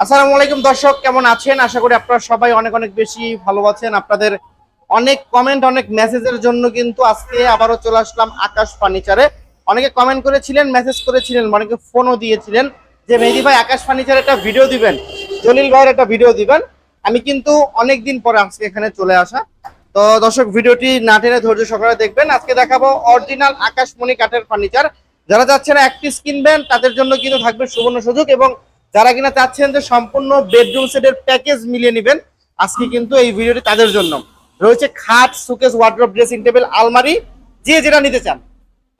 আসসালামু আলাইকুম, দর্শক, কেমন আছেন? আশা করি আপনারা সবাই অনেক অনেক বেশি ভালো আছেন। আপনাদের অনেক কমেন্ট অনেক মেসেজের জন্য কিন্তু আজকে আবারও চলে আসলাম আকাশ ফার্নিচারে অনেকে কমেন্ট করেছিলেন মেসেজ করেছিলেন, অনেকে ফোনও দিয়েছিলেন যে, মেহেদি ভাই, আকাশ ফার্নিচার একটা ভিডিও দিবেন। জলিল ভাইয়ের একটা ভিডিও দিবেন। আমি কিন্তু অনেক দিন পরে আজকে এখানে চলে আসা। তো দর্শক ভিডিওটি না টেনে ধৈর্য সহকারে দেখবেন। আজকে দেখাবো অরিজিনাল আকাশমণি কাঠের ফার্নিচার যারা যাচ্ছেন এক পিস কিনবেন, তাদের জন্য কিন্তু থাকবে সুবর্ণ সুযোগ এবং যারা কিনা চাচ্ছেন যে সম্পূর্ণ বেডরুম সেটের প্যাকেজ মিলিয়ে নেবেন, আজকে কিন্তু এই ভিডিওটি তাদের জন্য। রয়েছে খাট সুকেস ওয়ার্ড্রপ ড্রেসিং টেবিল আলমারি, যে যেটা নিতে চান।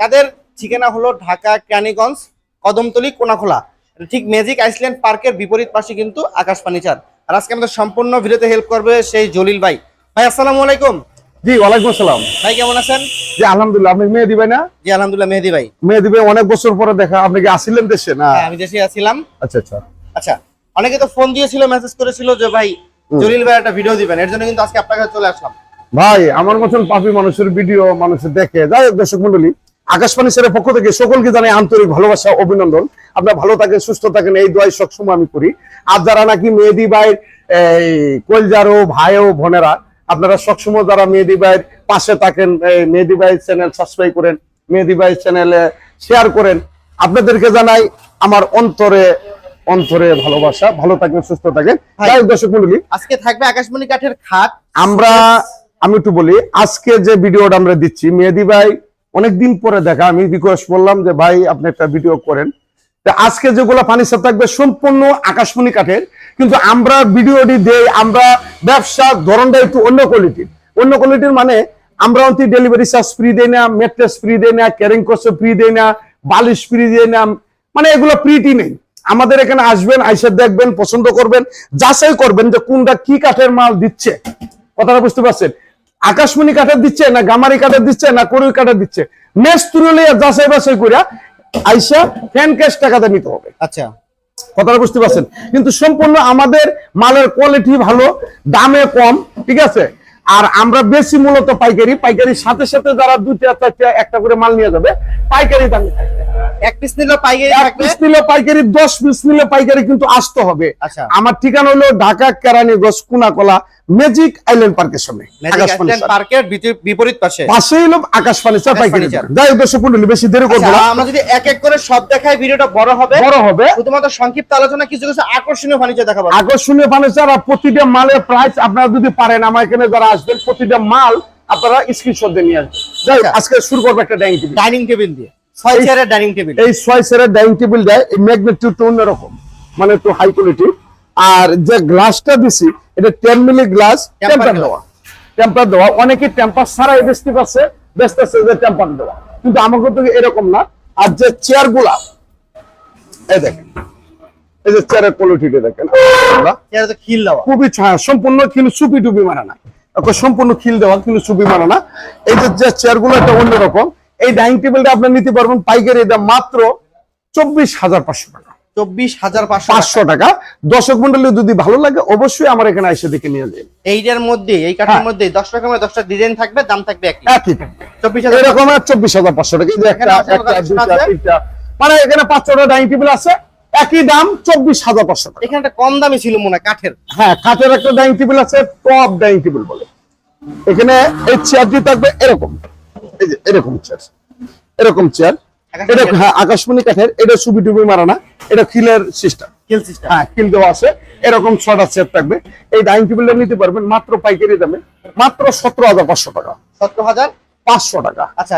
তাদের ঠিকানা হলো ঢাকা ক্যানিগঞ্জ কদমতলি, কোনাখোলা। ঠিক ম্যাজিক আইসল্যান্ড পার্কের বিপরীত পাশে কিন্তু আকাশ ফার্নিচার আর আজকে আমাদের সম্পূর্ণ ভিডিওতে হেল্প করবে সেই জলিল ভাই। ভাই, আসসালামু আলাইকুম। জি ওয়ালাইকুম আসসালাম। ভাই কেমন আছেন? জি আলহামদুলিল্লাহ আপনি মেয়ে দিবেন না? জি আলহামদুলিল্লাহ মেহেদি ভাই। মেয়ে দিবে অনেক বছর পরে দেখা আপনি কি আসিলেন দেশে? না? হ্যাঁ আমি দেশে আছিলাম। আচ্ছা আচ্ছা। আচ্ছা অনেকে তো ফোন দিয়েছিল মেসেজ করেছিল যে ভাই জলিল ভাই একটা ভিডিও দিবেন। এর জন্য কিন্তু আজকে আপনার কাছে চলে আসলাম। ভাই আমার মতন পাপি মানুষের ভিডিও মানুষের দেখে। যাই হোক দর্শক মন্ডলী আকাশবাণী স্যারের পক্ষ থেকে সকলকে জানাই আন্তরিক ভালোবাসা অভিনন্দন। আপনার ভালো থাকেন সুস্থ থাকেন এই দোয়াই সবসময় আমি করি। আর যারা নাকি মেহেদি ভাই এই কলজারো ভাইও বোনেরা আপনারা সবসময় যারা মেহেদি ভাইয়ের পাশে থাকেন মেহেদি ভাইয়ের চ্যানেল সাবস্ক্রাইব করেন মেহেদি ভাইয়ের চ্যানেলে শেয়ার করেন আপনাদেরকে জানাই আমার অন্তরে অন্তরে ভালোবাসা। ভালো থাকেন সুস্থ থাকেন। দর্শক মন্ডলী আজকে থাকবে আকাশমণি কাঠের খাট। আমরা আমি একটু বলি আজকে যে ভিডিওটা আমরা দিচ্ছি মেহেদি ভাই অনেকদিন পরে দেখা আমি রিকোয়েস্ট করলাম যে ভাই আপনি একটা ভিডিও করেন। আজকে যেগুলো ফার্নিচার থাকবে সম্পূর্ণ আকাশমণি কাঠের, কিন্তু আমরা ভিডিওটি দেই, আমরা ব্যবসা ধরনটা একটু অন্য কোয়ালিটির অন্য কোয়ালিটির মানে আমরা অন্তি ডেলিভারি চার্জ ফ্রি দেই না মেট্রেস ফ্রি দেই না ক্যারিং কস্ট ফ্রি দেই না, বালিশ ফ্রি দেই না মানে এগুলো ফ্রিটি নেই। আমাদের এখানে আসবেন, আইসে দেখবেন, পছন্দ করবেন, যাচাই করবেন যে কোনটা কি কাঠের মাল দিচ্ছে। কথাটা বুঝতে পারছেন? আকাশমণি কাঠের দিচ্ছে না গামারি কাঠের দিচ্ছে না করুই কাঠের দিচ্ছে? মেস তুলে যাচাই বাছাই করিয়া আইসা ফ্যান ক্যাশ টাকাতে নিতে হবে। আচ্ছা। কথাটা বুঝতে পারছেন? কিন্তু সম্পূর্ণ আমাদের মালের কোয়ালিটি ভালো দামে কম ঠিক আছে? আর আমরা বেশি মূলত পাইকারি পাইকারির সাথে সাথে যারা দুইটা চারটা একটা করে মাল নিয়ে যাবে পাইকারি দামে এক পিস নিলে পাইকারি এক পিস নিলে পাইকারি দশ পিস নিলে পাইকারি কিন্তু আসতে হবে। আচ্ছা। আমার ঠিকানা হলো ঢাকা কেরানীগঞ্জ কুনাকলা ম্যাজিক আইল্যান্ড পার্কের সামনে। পার্কের বিপরীত পাশে। পাশেই হলো আকাশ ফার্নিচার পাইকারি যাই দর্শক মণ্ডলী, বেশি দেরি করব আচ্ছা, আমরা যদি এক এক করে সব দেখাই ভিডিওটা বড় হবে। বড় হবে। শুধুমাত্র সংক্ষিপ্ত আলোচনা কিছু কিছু আকর্ষণীয় ফার্নিচার দেখাবো। আকর্ষণীয় ফার্নিচার আর প্রতিটা মালের প্রাইস আপনারা যদি পারেন আমার এখানে যারা আসবেন প্রতিটা মাল আপনারা স্ক্রিনশট দিয়ে নিয়ে আসবেন। যাই আচ্ছা। আজকে শুরু করব একটা ডাইনিং টেবিল ডাইনিং টেবিল দিয়ে। ছয় চেয়ারের ডাইনিং টেবিল এই ছয় সেরের ডাইনিং টেবিল দেয় এই ম্যাগনেটিউডটা অন্যরকম। মানে একটু হাই কোয়ালিটি আর যে গ্লাসটা দিছি এটা টেন মিলি গ্লাস টেম্পার দেওয়া। টেম্পার দেওয়া। অনেকে টেম্পার ছাড়াই বেচতে পারছে বেচতেছে যে টেম্পার দেওয়া। কিন্তু আমাকে তো এরকম না। আর যে চেয়ারগুলা এই দেখেন। এই যে চেয়ারের কোয়ালিটিটা দেখেন। আমরা খিল দেওয়া। খুবই ছায়া সম্পূর্ণ কিন্তু চুপি টুপি মারা না। সম্পূর্ণ খিল দেওয়া কিন্তু চুপি মারা না। এই যে চেয়ারগুলো অন্যরকম। এই ডাইনিং টেবিলটা আপনি নিতে পারবেন পাইকারি দাম মাত্র চব্বিশ হাজার পাঁচশো টাকা। চব্বিশ হাজার পাঁচশো পাঁচশো টাকা। দর্শক মন্ডলী যদি ভালো লাগে অবশ্যই আমার এখানে এসে দেখে নিয়ে যাবেন। এইটার মধ্যে এই কাঠের হ্যাঁ। মধ্যে দশ রকমের দশটা ডিজাইন থাকবে দাম থাকবে একই। চব্বিশ হাজার এরকম চব্বিশ হাজার পাঁচশো টাকা। মানে এখানে পাঁচ ছটা ডাইনিং টেবিল আছে। একই দাম চব্বিশ হাজার পাঁচশো টাকা। এখানে একটা কম দামি ছিল মনে হয় কাঠের। হ্যাঁ কাঠের একটা ডাইনিং টেবিল আছে টপ ডাইনিং টেবিল বলে। এখানে এই চেয়ারটি থাকবে এরকম। এই যে এরকম চেয়ার এরকম চেয়ার এটা হ্যাঁ আকাশমণি কাঠের। এটা সুবি টুবি মারা না এটা খিলের সিস্টেম কিল সিস্টেম হ্যাঁ কিল দেওয়া আছে। এরকম ছটা চেয়ার থাকবে। এই ডাইনিং টেবিলটা নিতে পারবেন মাত্র পাইকারি দামে মাত্র সতেরো হাজার পাঁচশো টাকা। সত্তর হাজার? পাঁচশো টাকা। আচ্ছা,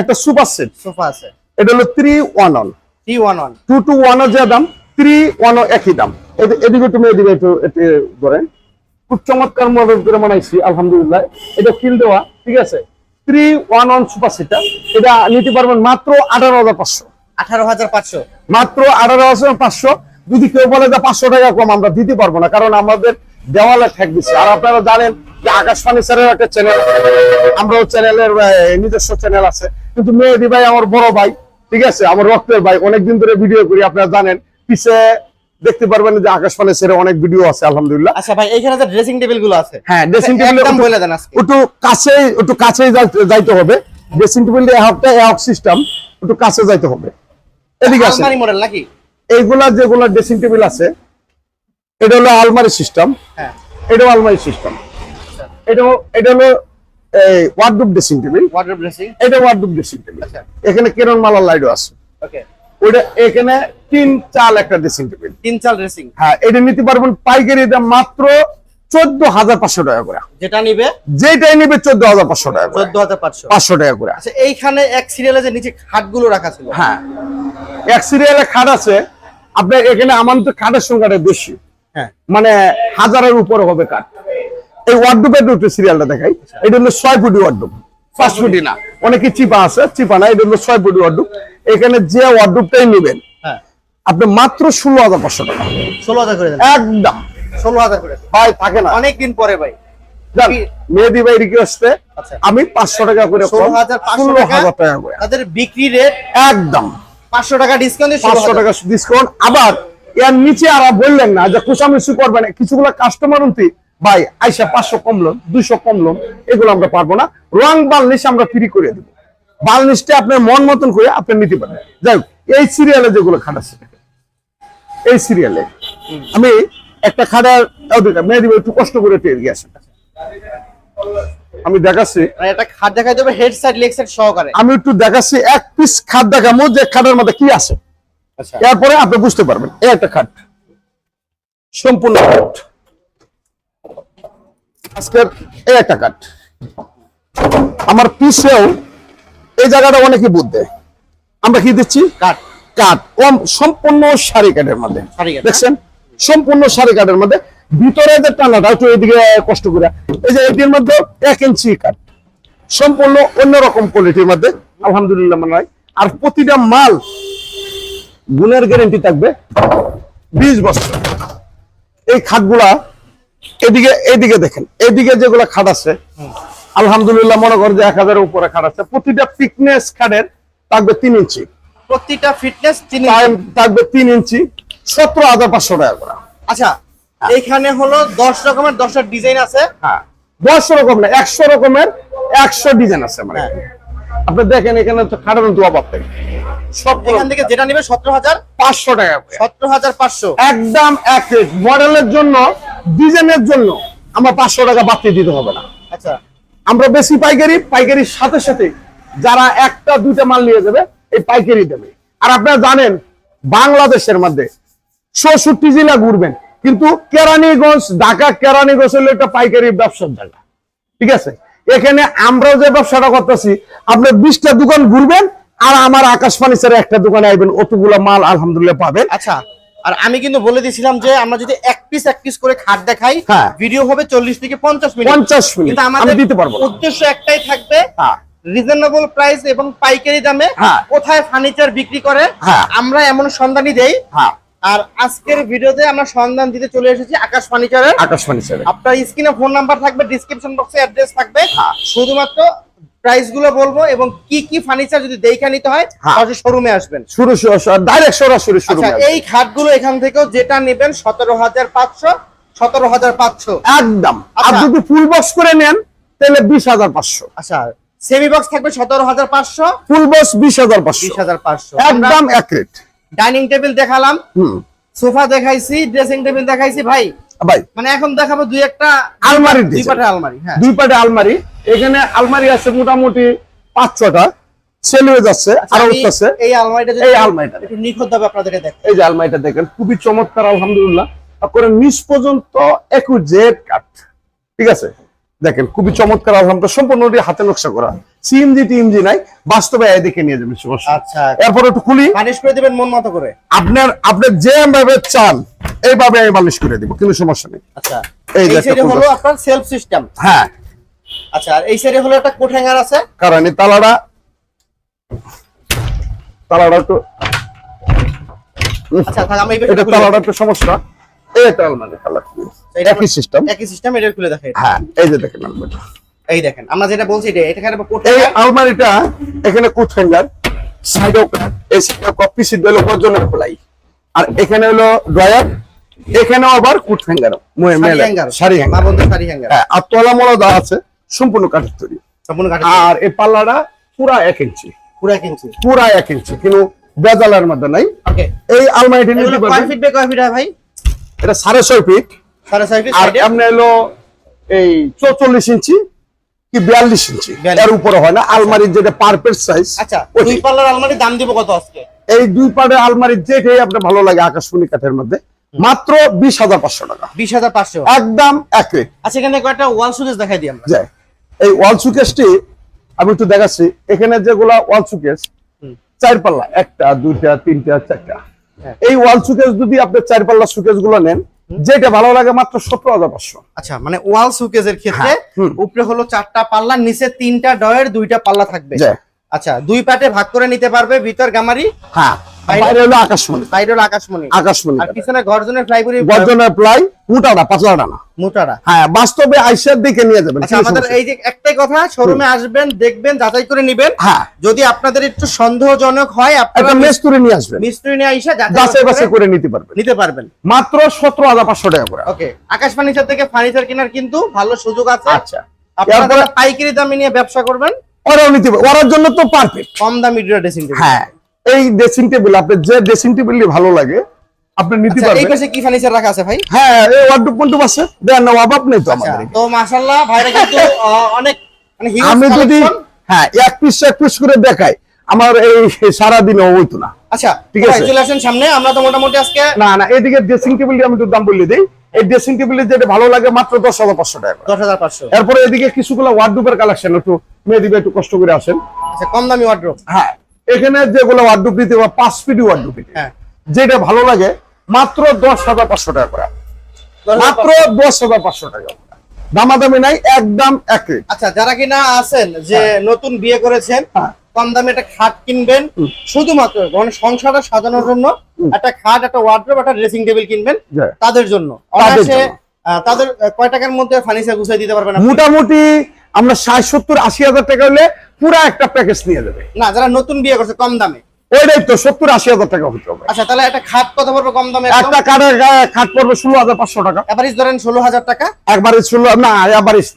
একটা সুপার সেট সোফা আছে। এটা হলো three one on three one two two one যে দাম থ্রি ওয়ান একই দাম। এদিকে তুমি এদিকে একটু একটু ধরেন। খুব চমৎকার মডেল করে বানাইছি আলহামদুলিল্লাহ। এটা ফিল দেওয়া ঠিক আছে? থ্রি ওয়ান ওয়ান সুপার সেটটা এটা নিতে পারবেন মাত্র আঠারো হাজার পাঁচশো। আঠারো হাজার পাঁচশো। মাত্র আঠারো হাজার পাঁচশো। যদি কেউ বলে যে পাঁচশো টাকা কম আমরা দিতে পারব না কারণ আমাদের দেওয়ালে ঠেক দিচ্ছে। আর আপনারা জানেন যে আকাশ ফার্নিচারের একটা চ্যানেল আমরাও চ্যানেলের নিজস্ব চ্যানেল আছে। কিন্তু মেহেদি ভাই আমার বড় ভাই ঠিক আছে? আমার রক্তের ভাই অনেকদিন ধরে ভিডিও করি আপনারা জানেন। পিছে দেখতে পারবেন যে আকাশ ফার্নিচারের অনেক ভিডিও আছে আলহামদুলিল্লাহ। আচ্ছা ভাই এইখানে যে ড্রেসিং টেবিলগুলো আছে হ্যাঁ ড্রেসিং টেবিল একদম বলে দেন আজকে। একটু কাছে একটু কাছে যাইতে হবে। ড্রেসিং টেবিল একটা এক সিস্টেম একটু কাছে যাইতে হবে। এদিকে আছে আলমারি মডেল নাকি? এইগুলা যেগুলা ড্রেসিং টেবিল আছে এটা হলো আলমারি সিস্টেম হ্যাঁ। এটাও আলমারি সিস্টেম এটাও এটা হলো wardrobe dressing table water bracing এটা ওয়ার্ডরোব ড্রেসিং টেবিল আচ্ছা। এখানে কেরন মালার লাইটও আছে। ওকে ওইটা এখানে তিন চাল একটা ড্রেসিং টেবিল তিন চাল ড্রেসিং হ্যাঁ এটা নিতে পারবেন পাইকারি দাম মাত্র চোদ্দ হাজার পাঁচশো টাকা করে। যেটা নিবে? যেটাই নিবে চোদ্দ হাজার পাঁচশো টাকা চোদ্দ হাজার পাঁচশো। পাঁচশো টাকা করে। আচ্ছা এইখানে এক সিরিয়ালে যে নিচে খাটগুলো রাখা ছিল। হ্যাঁ এক সিরিয়ালে খাট আছে। আপনার এখানে আমার তো খাটের সংখ্যাটা বেশি। হ্যাঁ। মানে হাজারের উপরে হবে কাঠ এই ওয়ার্ডুপের একটু সিরিয়ালটা দেখাই। এটা হলো ছয় ফুটি ওয়ার্ডুপ পাঁচ ফুটি না। অনেকে চিপা আছে চিপা না এটা হলো ছয় ফুটি ওয়ার্ডুপ এখানে যে ওয়ার্ডুপটাই নেবেন হ্যাঁ। আপনি মাত্র ষোলো হাজার পাঁচশো টাকা। ষোলো হাজার করে একদম। ষোলো হাজার করে ভাই থাকে না। অনেকদিন পরে ভাই। মেহেদি ভাই রিকোয়েস্টে আচ্ছা। আমি পাঁচশো টাকা করে ষোলো হাজার পাঁচশো টাকা হাজার টাকা করে। তাদের বিক্রি রেট একদম। পাঁচশো টাকা ডিসকাউন্ট পাঁচশো টাকা ডিসকাউন্ট আবার এর নিচে আর বললেন না যে কুচামিচি করবেন কিছুগুলো কাস্টমার উন্তি ভাই আইসা পাঁচশো কমলো দুইশো কমলো এগুলো আমরা পারব না। রং বালনিশ আমরা ফ্রি করে দেবো। বালনিশটা আপনার মন মতন করে আপনি নিতে পারেন। যাই এই সিরিয়ালে যেগুলো খাটাচ্ছে এই সিরিয়ালে আমি একটা খাটার মেয়েদিবে একটু কষ্ট করে টের গিয়েছেন আমি দেখাচ্ছি। মানে একটা খাট দেখাই দেবে হেড সাইড লেগ সাইড সহকারে। আমি একটু দেখাচ্ছি এক পিস খাট দেখাবো যে খাটের মধ্যে কি আছে। আচ্ছা। এরপরে আপনি বুঝতে পারবেন এই একটা খাট সম্পূর্ণ খাট। আজকের এই একটা খাট। আমার পিছেও এই জায়গাটা অনেকে বুঝ দেয়। আমরা কি দিচ্ছি? কাঠ। কাঠ। কম সম্পূর্ণ সারি কাঠের মধ্যে। দেখছেন? সম্পূর্ণ সারি কাঠের মধ্যে। ভিতরে যে টানাটা একটু এদিকে কষ্ট করে। এই যে এটির মধ্যে এক ইঞ্চি কাঠ। সম্পূর্ণ অন্যরকম কোয়ালিটির মধ্যে। আলহামদুলিল্লাহ মনে হয়। আর প্রতিটা মাল গুণের গ্যারেন্টি থাকবে বিশ বছর। এই খাটগুলা এদিকে এদিকে দেখেন। এদিকে যেগুলা খাট আছে আলহামদুলিল্লাহ মনে করেন যে এক হাজারের উপরে খাট আছে। প্রতিটা ফিটনেস খাটের থাকবে তিন ইঞ্চি। প্রতিটা ফিটনেস তিনি থাকবে তিন ইঞ্চি সতেরো হাজার পাঁচশো টাকা করে। আচ্ছা এইখানে হলো দশ রকমের দশটা ডিজাইন আছে। হ্যাঁ। দশ রকম না একশো রকমের একশো ডিজাইন আছে হ্যাঁ। আপনি দেখেন এখানে তো খাটানো দোয়া পাবেন সব এখান থেকে যেটা নিবে সতেরো হাজার পাঁচশো টাকা সতেরো হাজার পাঁচশো। একদম এক মডেলের জন্য ডিজাইনের জন্য আমার পাঁচশো টাকা বাড়তি দিতে হবে না। আচ্ছা। আমরা বেশি পাইকারি, পাইকারির সাথে সাথে যারা একটা, দুইটা মাল নিয়ে যাবে, এই পাইকারি দেবে। আর আপনারা জানেন, বাংলাদেশের মধ্যে চৌষট্টি জেলা ঘুরবেন, কিন্তু কেরানীগঞ্জ, ঢাকা কেরানীগঞ্জ হলো একটা পাইকারি ব্যবসার জায়গা। ঠিক আছে? এখানে আমরাও যে ব্যবসাটা করতেছি, আপনি বিশটা দোকান ঘুরবেন, আর আমার আকাশ ফার্নিচারে একটা দোকানে আইবেন, অতগুলো মাল আলহামদুলিল্লাহ পাবেন। আচ্ছা আর আমি কিন্তু বলে দিয়েছিলাম যে আমরা যদি এক পিস এক পিস করে খাট দেখাই হ্যাঁ। ভিডিও হবে চল্লিশ থেকে পঞ্চাশ মিনিট। পঞ্চাশ মিনিট। আমাদের দিতে পারব উদ্দেশ্য একটাই থাকবে হ্যাঁ। রিজনেবল প্রাইস এবং পাইকারি দামে হ্যাঁ। কোথায় ফার্নিচার বিক্রি করে হ্যাঁ। আমরা এমন সন্ধানই দেই। হ্যাঁ। আর আজকের ভিডিওতে আমরা সন্ধান দিতে চলে এসেছি আকাশ ফার্নিচারের আকাশ ফার্নিচারে আপনার স্ক্রিনে ফোন নাম্বার থাকবে ডিসক্রিপশন বক্সে অ্যাড্রেস থাকবে। হ্যাঁ। শুধুমাত্র প্রাইসগুলো বলব এবং কি কি ফার্নিচার যদি দেখে নিতে হয় হ্যাঁ। তাহলে শোরুমে আসবেন। শুরু ডাইরেক্ট সরাসরি শুরু আচ্ছা এই খাটগুলো এখান থেকেও যেটা নেবেন সতেরো হাজার পাঁচশো সতেরো হাজার পাঁচশো। একদম। আর আচ্ছা। যদি ফুল বক্স করে নেন তাহলে বিশ হাজার পাঁচশো। আচ্ছা সেমি বক্স থাকবে সতেরো হাজার পাঁচশো ফুল বক্স বিশ হাজার পাঁচশো। বিশ হাজার পাঁচশো। একদম এক রেট ডাইনিং টেবিল দেখালাম। সোফা দেখাইছি ড্রেসিং টেবিল দেখাইছি ভাই। ভাই। মানে এখন দেখাবো দুই একটা আলমারির দুই। পাটের আলমারি হ্যাঁ। দুই পাটে আলমারি। এখানে আলমারি আছে মোটামুটি পাঁচ ছটা সেল হয়ে যাচ্ছে আরও উঠতেছে। এই আলমারিটা এই আলমারিটা। একটু নিখুঁত ভাবে আপনাদেরকে দেখ এই যে আলমারিটা দেখেন খুবই চমৎকার আলহামদুলিল্লাহ। করে নিচ পর্যন্ত একু জেড কাট ঠিক আছে? দেখেন খুবই চমৎকার আলহামদুলিল্লাহ। সম্পূর্ণ হাতে নকশা করা। সিএমজি টিএমজি নাই বাস্তবে এই দেখে নিয়ে যাবেন আচ্ছা। এরপর একটু খুলি। ফানিশ করে দিবেন মন মতো করে? আপনার আপনি যেভাবে চান এইভাবে আমি বালিশ করে দিব কোনো সমস্যা নেই। আচ্ছা। এই হলো আপনার সেলফ সিস্টেম। হ্যাঁ। আচ্ছা আর এই সাইডে হলো একটা কোট হ্যাঙ্গার আছে। কারণ এই তালাটা তালাটা একটু আচ্ছা থাক আমি এটা তালাটা একটু সমস্যা। এই একটা আলমারি একই সিস্টেম একই সিস্টেম এটা খুলে দেখেন হ্যাঁ এই যে দেখেন আলমারিটা। এই দেখেন আমরা যেটা বলছি এটা এখানে কোট এই হ্যাঙ্গার। আলমারিটা এখানে কুট ফিঙ্গার সাইডে এই সাইডে কপি সিট হলো গর্জনের খোলাই। আর এখানে হলো ড্রয়ার এখানেও আবার কুট হ্যাঙ্গার শাড়ি মা হ্যাঙ্গার। হ্যাঙ্গার। হ্যাঁ আর তলা মলা দেওয়া আছে সম্পূর্ণ কাঠের তৈরি। আর এই পাল্লাটা পুরা এক ইঞ্চি। পুরো কিনছি পুরা এক ইঞ্চি কিন্তু বেজালের মধ্যে নাই। এই আলমারিটি নিতে এগুলো কয় ফিট বাই কয় ফিট ভাই? এটা সাড়ে ছয় ফিট ফিট আর সাইডে? হলো এই চৌচল্লিশ ইঞ্চি কি বিয়াল্লিশ ইঞ্চি। 42 এর উপরে হয় না আলমারির যেটা পারফেক্ট সাইজ আচ্ছা দুই পাল্লার আলমারির দাম দিব কত আজকে? এই দুই পাড়ে আলমারির যেটাই আপনার ভালো লাগে আকাশমণি কাঠের মধ্যে। মাত্র বিশ হাজার পাঁচশো টাকা। বিশ হাজার পাঁচশো। একদম এক রেট। আচ্ছা এখানে কয়েকটা ওয়াল সুকেস দেখাই দিই আমরা। এই ওয়াল সুকেসটি আমি একটু দেখাচ্ছি। এখানে যেগুলা ওয়াল হুম। চার পাল্লা একটা দুইটা তিনটা চারটা। হ্যাঁ। এই ওয়াল সুকেস যদি আপনি চার পাল্লা সুকেসগুলো নেন যেটা ভালো লাগে মাত্র সতেরো হাজার পাঁচশো। আচ্ছা মানে ওয়াল সুকেজের ক্ষেত্রে হ্যাঁ, উপরে হলো চারটা পাল্লা নিচে তিনটা ডয়ের দুইটা পাল্লা থাকবে। আচ্ছা দুই পাটে ভাগ করে নিতে পারবে ভিতর গামারি। হ্যাঁ। বাইরে- বাইরে হলো আকাশমণি। বাইরে হলো আকাশমণি। আকাশমণি। আর পিছনে গর্জনের ফ্লাইবুরি গর্জনের প্লাই মোটাটা পাতলাটা না। মোটারা হ্যাঁ বাস্তবে আইসার দিকে নিয়ে যাবেন। আচ্ছা আমাদের এই যে একটাই কথা শোরুমে আসবেন দেখবেন যাচাই করে নিবেন। হ্যাঁ। যদি আপনাদের একটু সন্দেহজনক হয় আপনারা মেস্তুরি নিয়ে আসবেন। মিস্ত্রি নিয়ে আইসা যাচাই যাচাই বাছাই করে নিতে পারবেন। নিতে পারবেন। মাত্র সতেরো হাজার পাঁচশো টাকা করে। ওকে আকাশ ফার্নিচার থেকে ফার্নিচার কেনার কিন্তু ভালো সুযোগ আছে। আচ্ছা। আপনারা পাইকারি দামে নিয়ে ব্যবসা করবেন। ওরাও নিতে পারবে। ওরার জন্য তো পারফেক্ট কম দামি ড্রেসিং হ্যাঁ। এই ড্রেসিং টেবিল আপনার যে ড্রেসিং টেবিল ভালো লাগে আপনি নিতে আচ্ছা, এই পাশে কি ফার্নিচার রাখা আছে ভাই? হ্যাঁ এই ওয়ার্ডরোব কোনটুকু আছে। দেন না অভাব নেই তো আচ্ছা আমাদের। তো মাশাআল্লাহ ভাইরা কিন্তু অনেক মানে huge আমি যদি হ্যাঁ এক পিস এক পিস করে দেখাই। আমার এই সারাদিনে হইতো না। আচ্ছা ঠিক ঠিক আছে। আছে চলে আসেন সামনে আমরা তো মোটামুটি আজকে না না এদিকে ড্রেসিং আমি একটু দাম বলে দিই। এই ড্রেসিং টেবিল যেটা ভালো লাগে মাত্র দশ হাজার পাঁচশো টাকা করে। দশ হাজার পাঁচশো। এরপরে এদিকে কিছুগুলো ওয়ার্ডরোবের কালেকশন একটু মেয়ে দিবে একটু কষ্ট করে আসেন। আচ্ছা কম দামি ওয়ার্ড্রোব হ্যাঁ এখানে যেগুলো ওয়ার্ডরোব দিতে বা পাঁচ ফিট ওয়ার্ডরোব দিতে হ্যাঁ। যেটা ভালো লাগে মাত্র দশ হাজার পাঁচশো টাকা করে। মাত্র দশ হাজার পাঁচশো টাকা দামাদামি নাই একদম এক আচ্ছা যারা কিনা আছেন যে নতুন বিয়ে করেছেন হ্যাঁ। কম দামে একটা খাট কিনবেন শুধুমাত্র মানে সংসারটা সাজানোর জন্য একটা খাট একটা ওয়ার্ড্রোব একটা ড্রেসিং টেবিল কিনবেন হ্যাঁ। তাদের জন্য। অনায়াসে তাদের কয় টাকার মধ্যে ফার্নিচার গুছিয়ে দিতে পারবেন মোটামুটি আমরা ষাট সত্তর আশি হাজার টাকা হলে পুরো একটা প্যাকেজ নিয়ে যাবে। না যারা নতুন বিয়ে করছে কম দামে। ওইটাই তো সত্তর আশি হাজার টাকা হতে হবে। আচ্ছা তাহলে একটা খাট কত পড়বে কম দামে একটা কাঠের খাট পড়বে ষোলো হাজার পাঁচশো টাকা। এভারেজ ধরেন ষোলো হাজার টাকা। একবারে ষোলো না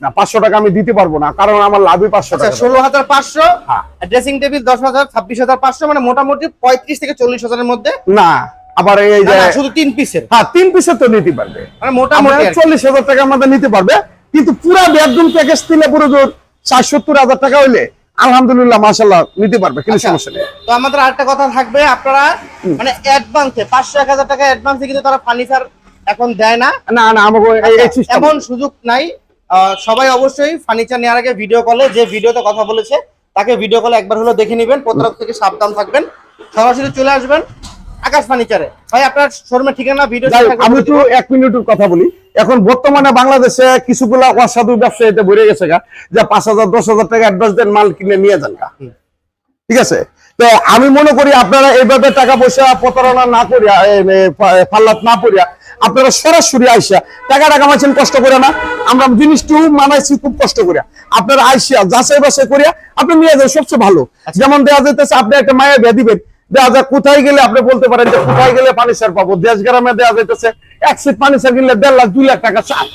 না পাঁচশো টাকা আমি দিতে পারব না কারণ আমার লাভই পাঁচশো আচ্ছা টাকা। ষোলো হাজার পাঁচশো হ্যাঁ। ড্রেসিং টেবিল দশ হাজার ছাব্বিশ হাজার পাঁচশো মানে মোটামুটি পঁয়ত্রিশ থেকে চল্লিশ হাজারের মধ্যে না আবার এই যে শুধু তিন পিসের হ্যাঁ তিন পিসে তো নিতে পারবে। মানে মোটামুটি চল্লিশ হাজার টাকার মধ্যে নিতে পারবে। কিন্তু পুরো বেডরুম প্যাকেজ দিলে পুরো জোর ষাট সত্তর হাজার টাকা হইলে আলহামদুলিল্লাহ মাসাল্লাহ নিতে পারবে কোনো আচ্ছা, সমস্যা নেই। তো আমাদের আরেকটা কথা থাকবে আপনারা মানে অ্যাডভান্সে পাঁচশো এক হাজার টাকা অ্যাডভান্সে কিন্তু তারা ফার্নিচার এখন দেয় না। না না আমাকে system- এমন সুযোগ নাই। আহ, সবাই অবশ্যই ফার্নিচার নেওয়ার আগে ভিডিও কলে যে ভিডিওতে কথা বলেছে তাকে ভিডিও কলে একবার হলো দেখে নেবেন। প্রতারক থেকে সাবধান থাকবেন। সরাসরি চলে আসবেন। আকাশ ফার্নিচারে। ভাই আপনার শোরুমের ঠিকানা ভিডিও আমি একটু এক মিনিটের কথা বলি। এখন বর্তমানে বাংলাদেশে কিছুগুলা অসাধু ব্যবসায়ীতে ভরে গেছে গা যে পাঁচ হাজার দশ হাজার টাকা অ্যাডভান্স দেন মাল কিনে নিয়ে যান গা। ঠিক আছে? তো আমি মনে করি আপনারা এইভাবে টাকা পয়সা প্রতারণা না করিয়া ফাল্লাত না করিয়া আপনারা সরাসরি আইসা টাকা টাকা মাইছেন কষ্ট করে না। আমরা জিনিসটু মানাইছি খুব কষ্ট করিয়া। আপনারা আইসিয়া যাচাই বাছাই করিয়া আপনি নিয়ে যান সবচেয়ে ভালো। যেমন দেওয়া যাইতেছে আপনি একটা মায়ের বিয়া দিবেন। দেওয়া যায় কোথায় গেলে আপনি বলতে পারেন যে কোথায় গেলে সার পাবো? দেশ গ্রামে দেওয়া যাইতেছে, এক সিট সার কিনলে দেড় লাখ, দুই লাখ টাকা চার